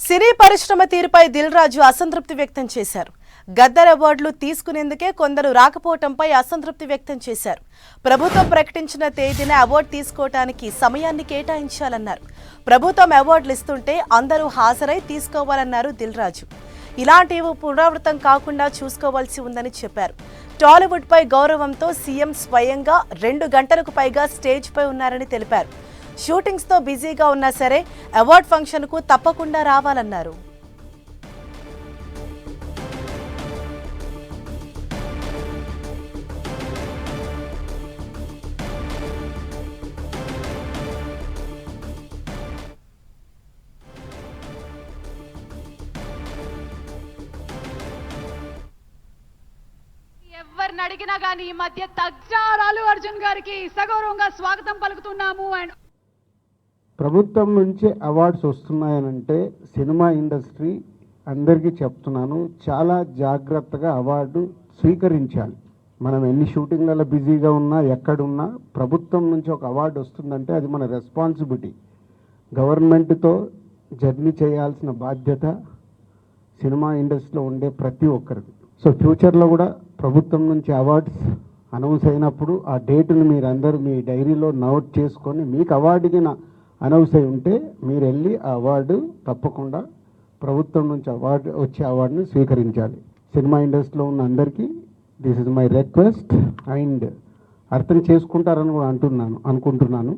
సినీ పరిశ్రమ తీరుపై దిల్ రాజు అసంతృప్తి వ్యక్తం చేశారు. గద్దర్ అవార్డులు తీసుకునేందుకే కొందరు రాకపోవటంపై అసంతృప్తి వ్యక్తం చేశారు. ప్రభుత్వం ప్రకటించిన తేదీన అవార్డు తీసుకోవటానికి సమయాన్ని కేటాయించాలన్నారు. ప్రభుత్వం అవార్డులు ఇస్తుంటే అందరూ హాజరై తీసుకోవాలన్నారు దిల్ రాజు. ఇలాంటివి పునరావృతం కాకుండా చూసుకోవాల్సి ఉందని చెప్పారు. టాలీవుడ్ పై గౌరవంతో సీఎం స్వయంగా రెండు గంటలకు పైగా స్టేజ్ పై ఉన్నారని తెలిపారు. షూటింగ్స్తో బిజీగా ఉన్నా సరే అవార్డ్ ఫంక్షన్కు తప్పకుండా రావాలన్నారు. ఎవరిని అడిగినా కానీ ఈ మధ్య తగ్జారాలు అర్జున్ గారికి సగౌరవంగా స్వాగతం పలుకుతున్నాము అండ్ ప్రభుత్వం నుంచి అవార్డ్స్ వస్తున్నాయనంటే సినిమా ఇండస్ట్రీ అందరికీ చెప్తున్నాను. చాలా జాగ్రత్తగా అవార్డు స్వీకరించాలి. మనం ఎన్ని షూటింగ్లలో బిజీగా ఉన్నా ఎక్కడున్నా ప్రభుత్వం నుంచి ఒక అవార్డు వస్తుందంటే అది మన రెస్పాన్సిబిలిటీ. గవర్నమెంట్తో జర్నీ చేయాల్సిన బాధ్యత సినిమా ఇండస్ట్రీలో ఉండే ప్రతి ఒక్కరిది. సో ఫ్యూచర్లో కూడా ప్రభుత్వం నుంచి అవార్డ్స్ అనౌన్స్ అయినప్పుడు ఆ డేటును మీరు అందరూ మీ డైరీలో నోట్ చేసుకొని మీకు అవార్డుకి నా అనౌన్స్ అయి ఉంటే మీరు వెళ్ళి ఆ అవార్డు తప్పకుండా ప్రభుత్వం నుంచి అవార్డు వచ్చే అవార్డుని స్వీకరించాలి. సినిమా ఇండస్ట్రీలో ఉన్న అందరికీ this is my request and అర్థం చేసుకుంటారని కూడా అంటున్నాను అనుకుంటున్నాను.